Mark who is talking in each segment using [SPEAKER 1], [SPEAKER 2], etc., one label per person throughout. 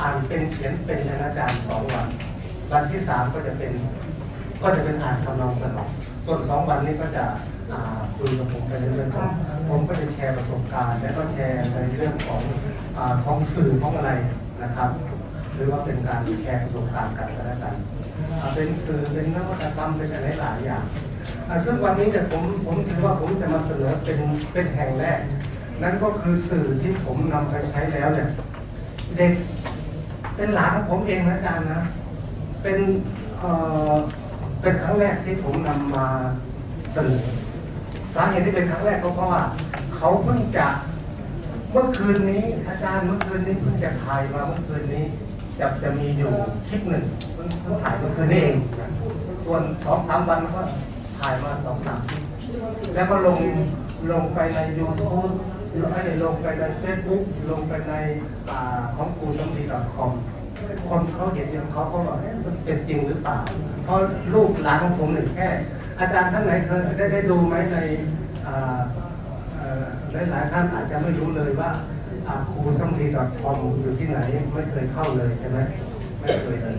[SPEAKER 1] อ่านเป็นเขียนเป็นอาจารย์สองวัน วันที่สามก็จะเป็นก็จะเป็นอ่านทำนองสนองส่วนสองวันนี้ก็จะคุยกับผมไปเรื่อยๆผมผมก็จะแชร์ประสบการณ์ และก็แชร์ในเรื่องของอของสื่อของอะไรนะครับ หรือว่าเป็นการแชร์ประสบการณ์กันก็แล้วกันเป็นสื่อเป็นนวัตกรรมเป็นอะไรหลายอย่างซึ่งวันนี้เนี่ยผมผมถือว่าผมจะมาเสนอเป็นเป็นแห่งแรก นั่นก็คือสื่อที่ผมนำไปใช้แล้วเนี่ยเด็ก เป็นหลานของผมเองนะอาจารย์นะ เป็นเอ่อเป็นครั้งแรกที่ผมนำมาเสนอสาเหตุที่เป็นครั้งแรกก็เพราะว่าเขาเพิ่งจะเมื่อคืนนี้ อาจารย์เมื่อคืนนี้เพิ่งจะถ่ายมาเมื่อคืนนี้ จะจะมีอยู่คลิปหนึ่งเพิ่งเพิ่งถ่ายเมื่อคืนนี้เองส่วนสองสามวันก็ถ่ายมาสองสามคลิปแล้วก็ลงลงไปใน YouTube แล้ วก็ลงไปใน Facebook ลงไปในอ่าของกูสัมพีดอทคอมคนเขาเห็นอย่างเขาก็บอกเอ๊ะมันเป็นจริงหรือเปล่า เพราะลูกหลานของผมหนึ่งแค่ อาจารย์ท่านไหนเคยได้ได้ดูไหมในอ่าเอ่อหลายท่านอาจจะไม่รู้เลยว่าครูสัมพีดอทคอมอยู่ที่ไหนไม่เคยเข้าเลยใช่ไหมไม่เคยเลย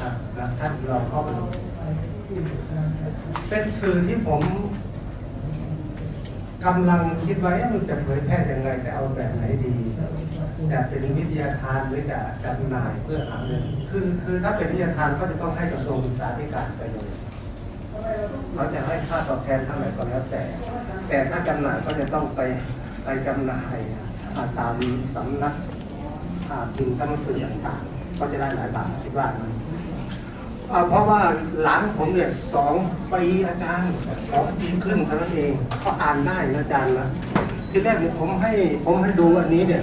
[SPEAKER 1] นะท่านลองเข้าไปดูเป็นสื่อที่ผม กำลังคิดไว้ว่ามันจะเผยแพร่ยังไงจะเอาแบบไหนดี จะเป็นวิทยาทานหรือจะจำหน่ายเพื่อหาเงินคือคือถ้าเป็นวิทยาทานก็จะต้องให้กระทรวงศึกษาธิการไปเลยเขาจะให้ค่าตอบแทนเท่าไหร่ก็แล้วแต่ แต่ถ้าจำหน่ายก็จะต้องไปไปจำหน่ายาตามสำนักอ่าพิมพ์หนังสือต่างๆก็จะได้หลายบาทคิดว่านะ อ่าเพราะว่าหลานผมเนี่ยสองปีอาจารย์สองปีครึ่งเท่านั้นเองก็อ่านได้นะอาจารย์นะทีแรกเนี่ยผมให้ผมให้ดูอันนี้เนี่ย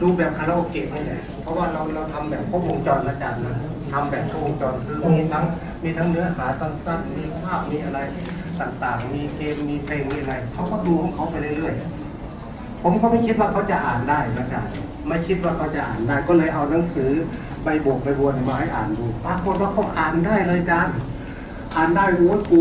[SPEAKER 1] ดูแบบคาราโอเกะนี่แหละเพราะว่าเราเราทำแบบครบวงจรนะอาจารย์นะทำแบบครบวงจรคือมีทั้งมีทั้งเนื้อหาสั้นๆ มีภาพมีอะไรต่างๆ มีเกมมีเพลงมีอะไรเขาก็ดูของเขาไปเรื่อยๆผมก็ไม่คิดว่าเขาจะอ่านได้นะอาจารย์ไม่คิดว่าเขาจะอ่านได้ก็เลยเอาหนังสือ ใบโบกใบบัวมาให้อ่านดูปรากฏว่าเขาอ่านได้เลยอาจารย์อ่านได้โอ้ยกู